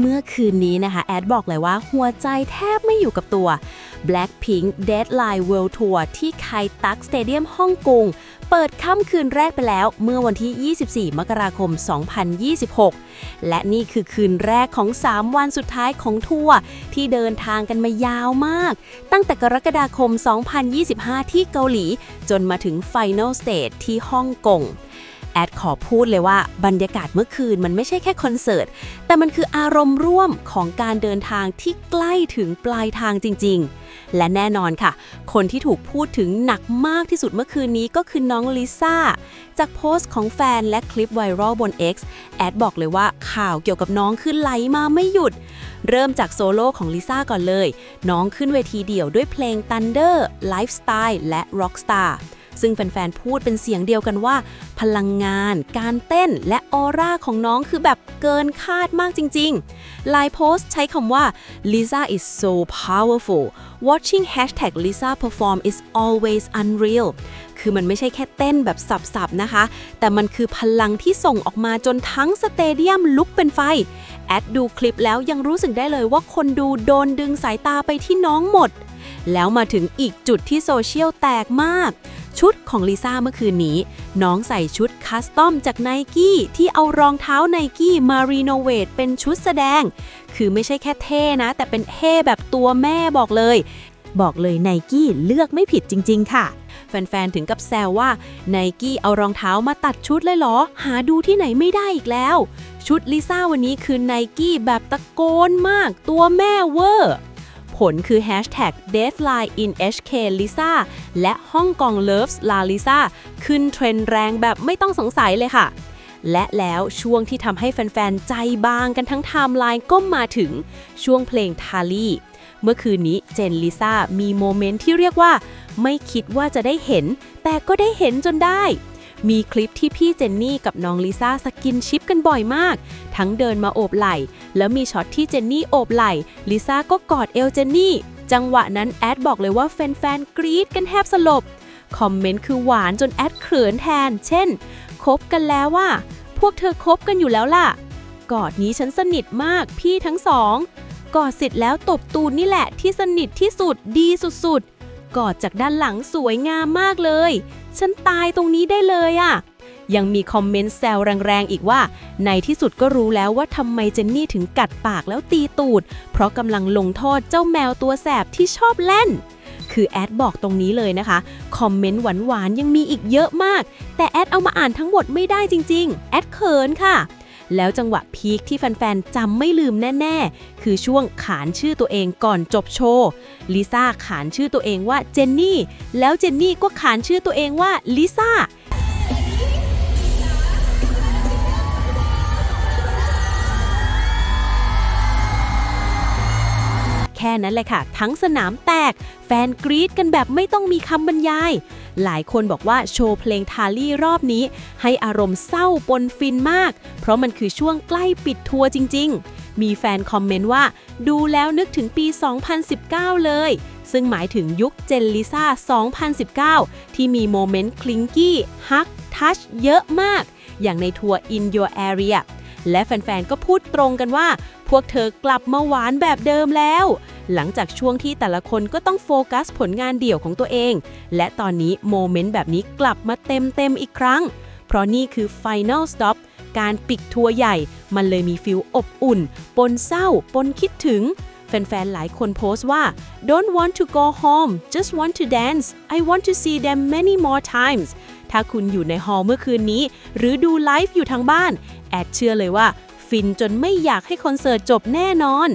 เมื่อคืนนี้นะคะ แอดบอกเลยว่าหัวใจแทบไม่อยู่กับตัว Blackpink Deadline World Tour ที่ไคตักสเตเดียมฮ่องกงเปิดค่ำคืนแรกไปแล้วเมื่อวันที่ 24 มกราคม 2026 และนี่คือคืนแรกของ 3 วันสุดท้ายของทัวร์ที่เดินทางกันมายาวมาก ตั้งแต่กรกฎาคม 2025 ที่เกาหลี จนมาถึง Final Stage ที่ฮ่องกง อดขอพูดเลยว่าบรรยากาศเมื่อคืนมันไม่ใช่แค่คอนเสิร์ต แต่มันคืออารมณ์ร่วมของการเดินทางที่ใกล้ถึงปลายทางจริง ๆ และแน่นอนค่ะ คนที่ถูกพูดถึงหนักมากที่สุดเมื่อคืนนี้ก็คือน้องลิซ่า จากโพสต์ของแฟนและคลิปไวรัลบน X แอดบอกเลยว่าข่าวเกี่ยวกับน้องคือไหลมาไม่หยุด เริ่มจากโซโล่ของลิซ่าก่อนเลย น้องขึ้นเวทีเดี่ยวด้วยเพลง Thunder Lifestyle และ Rockstar ซึ่งแฟนๆพูดเป็นเสียงเดียวกันว่า พลังงาน การเต้นและออร่าของน้องคือแบบเกินคาดมากจริงๆไลน์โพสต์ใช้คำว่า Lisa is so powerful watching hashtag Lisa perform is always unreal คือมันไม่ใช่แค่เต้นแบบสับๆนะคะ แต่มันคือพลังที่ส่งออกมาจนทั้งสเตเดียมลุกเป็นไฟ แอดดูคลิปแล้วยังรู้สึกได้เลยว่าคนดูโดนดึงสายตาไปที่น้องหมด แล้วมาถึงอีกจุดที่โซเชียลแตกมาก ชุดของลิซ่าเมื่อคืนนี้ น้องใส่ชุดคัสตอมจากไนกี้ที่เอารองเท้าไนกี้มารีโนเวทเป็นชุดแสดง คือไม่ใช่แค่เท่นะ แต่เป็นเท่แบบตัวแม่บอกเลย บอกเลยไนกี้เลือกไม่ผิดจริง ๆ ค่ะ แฟน ๆ ถึงกับแซวว่าไนกี้เอารองเท้ามาตัดชุดเลยเหรอ หาดูที่ไหนไม่ได้อีกแล้ว ชุดลิซ่าวันนี้คือไนกี้แบบตะโกนมาก ตัวแม่เวอร์ ผลคือ Hashtag Deadline in HK Lisa และฮ่องกง Loves La Lisa ขึ้นเทรนด์แรงแบบไม่ต้องสงสัยเลยค่ะ และแล้วช่วงที่ทำให้แฟน ๆ ใจบางกันทั้งไทม์ไลน์ก็มาถึงช่วงเพลงทาลี่เมื่อคืนนี้เจนลิซ่ามีโมเมนต์ที่เรียกว่า ไม่คิดว่าจะได้เห็น แต่ก็ได้เห็นจนได้ มีคลิปที่พี่เจนนี่กับน้องลิซ่าสกินชิปกันบ่อยมาก ทั้งเดินมาโอบไหล่ แล้วมีช็อตที่เจนนี่โอบไหล่ ลิซ่าก็กอดเอลเจนนี่ จังหวะนั้นแอดบอกเลยว่าแฟนๆกรี๊ดกันแทบสลบ คอมเมนต์คือหวานจนแอดเขินแทน เช่น คบกันแล้วว่า พวกเธอคบกันอยู่แล้วล่ะ กอดนี้ฉันสนิทมากพี่ทั้งสอง กอดเสร็จแล้วตบตูนนี่แหละที่สนิทที่สุดดีสุดๆกอดจากด้านหลังสวยงามมากเลย ฉันตายตรงนี้ได้เลยอะ่ะ ยังมีคอมเมนต์แซวแรงๆ อีกว่า ในที่สุดก็รู้แล้วว่าทำไมเจนนี่ถึงกัดปากแล้วตีตูด เพราะกำลังลงโทษเจ้าแมวตัวแสบที่ชอบเล่น คือแอดบอกตรงนี้เลยนะคะ คอมเมนต์หวานๆ ยังมีอีกเยอะมาก แต่แอดเอามาอ่านทั้งหมดไม่ได้จริง ๆ แอดเขินค่ะ แล้วจังหวะพีคที่แฟนๆจำไม่ลืมแน่ๆ คือช่วงขานชื่อตัวเองก่อนจบโชว์ ลิซ่าขานชื่อตัวเองว่าเจนนี่ แล้วเจนนี่ก็ขานชื่อตัวเองว่าลิซ่าแค่นั้นเลยค่ะ ทั้งสนามแตก แฟนกรี๊ดกันแบบไม่ต้องมีคำบรรยายหลายคนบอกว่าโชว์เพลงทาลี่รอบนี้ ให้อารมณ์เศร้าปนฟินมาก เพราะมันคือช่วงใกล้ปิดทัวร์จริง ๆ มีแฟนคอมเมนต์ว่า ดูแล้วนึกถึงปี 2019 เลย ซึ่งหมายถึงยุคเจนลิซ่า 2019 ที่มีโมเมนต์คลิงกี้ฮักทัชเยอะมาก อย่างในทัวร์ In Your Area และแฟนๆ ก็พูดตรงกันว่า พวกเธอกลับมาหวานแบบเดิมแล้ว หลังจากช่วงที่แต่ละคนก็ต้องโฟกัสผลงานเดี่ยวของตัวเอง และตอนนี้โมเมนต์แบบนี้กลับมาเต็มๆอีกครั้ง เพราะนี่คือ Final Stop การปิดทัวร์ใหญ่ มันเลยมีฟิลอบอุ่น ปนเศร้า ปนคิดถึง แฟนๆ หลายคนโพสต์ว่า don't want to go home just want to dance I want to see them many more times ถ้าคุณอยู่ในฮอลล์เมื่อคืนนี้ หรือดูไลฟ์อยู่ทางบ้าน แอดเชื่อเลยว่า ฟินจนไม่อยากให้คอนเสิร์ตจบแน่นอน